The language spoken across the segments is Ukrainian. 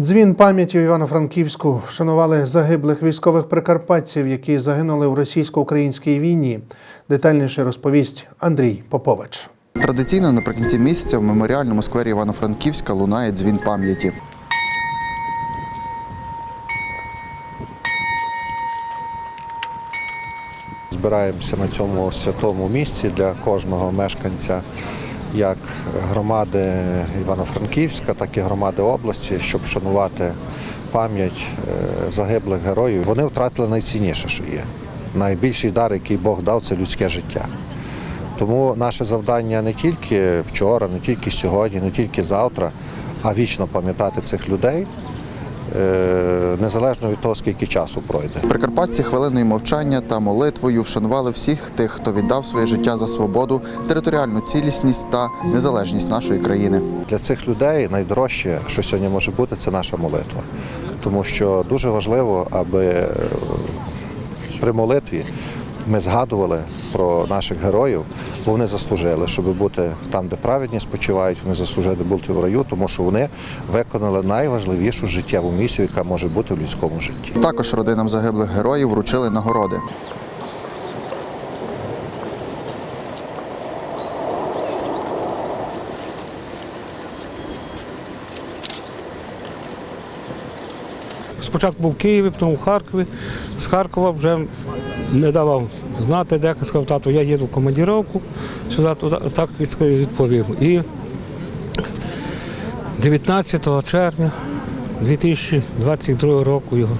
Дзвін пам'яті в Івано-Франківську вшанували загиблих військових прикарпатців, які загинули в російсько-українській війні. Детальніше розповість Андрій Попович. Традиційно наприкінці місяця в меморіальному сквері Івано-Франківська лунає дзвін пам'яті. Збираємося на цьому святому місці для кожного мешканця як громади Івано-Франківська, так і громади області, щоб вшанувати пам'ять е, загиблих героїв. Вони втратили найцінніше, що є. Найбільший дар, який Бог дав, це людське життя. Тому наше завдання не тільки вчора, не тільки сьогодні, не тільки завтра, а вічно пам'ятати цих людей, незалежно від того, скільки часу пройде. Прикарпатці хвилиною мовчання та молитвою вшанували всіх тих, хто віддав своє життя за свободу, територіальну цілісність та незалежність нашої країни. Для цих людей найдорожче, що сьогодні може бути, це наша молитва. Тому що дуже важливо, аби е, при молитві ми згадували про наших героїв, бо вони заслужили, щоб бути там, де праведні спочивають, вони заслужили бути в раю, тому що вони виконали найважливішу життєву місію, яка може бути в людському житті. Також родинам загиблих героїв вручили нагороди. Спочатку був в Києві, потім в Харкові. З Харкова вже не давав знати, де сказав, тату, я їду в командировку, сюди, туди, так відповів. І 19 червня 2022 року його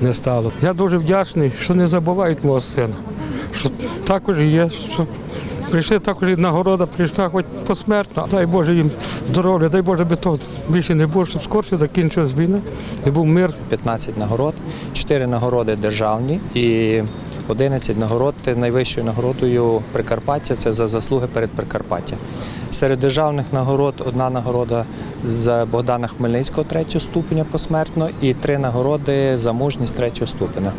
не стало. Я дуже вдячний, що не забувають мого сина, що також є, що прийшли також і нагорода, прийшла хоч посмертно. Дай Боже їм здоров'я, дай Боже, би того більше не було, щоб скорше закінчилась війна і був мир. 15 нагород, 4 нагороди державні і 11 нагород найвищою нагородою Прикарпаття це за заслуги перед Прикарпаття. Серед державних нагород одна нагорода з Богдана Хмельницького третього ступеня посмертно і три нагороди за мужність третього ступеня.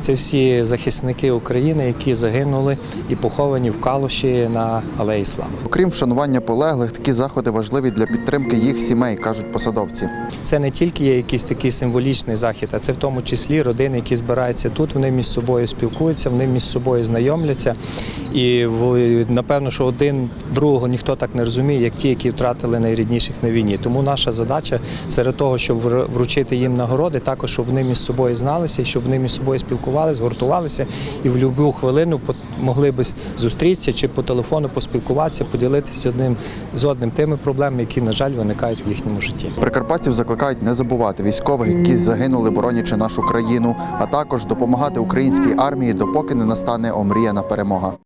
Це всі захисники України, які загинули і поховані в Калуші на Алеї Слави. Окрім вшанування полеглих, такі заходи важливі для підтримки їх сімей, кажуть посадовці. Це не тільки є якийсь такий символічний захід, а це в тому числі родини, які збираються тут. Вони між собою спілкуються, вони між собою знайомляться. І напевно, що один другого ніхто так не розуміє, як ті, які втратили найрідніших на війні. Тому наша задача серед того, щоб вр- вручити їм нагороди, також щоб вони між собою зналися, щоб вони між собою спілкувалися, згуртувалися і в будь-яку хвилину могли б зустрітися чи по телефону поспілкуватися, поділитися одним з одним тими проблемами, які, на жаль, виникають в їхньому житті. Прикарпатців закликають не забувати військових, які загинули, боронячи нашу країну, а також допомагати українській армії, допоки не настане омріяна перемога.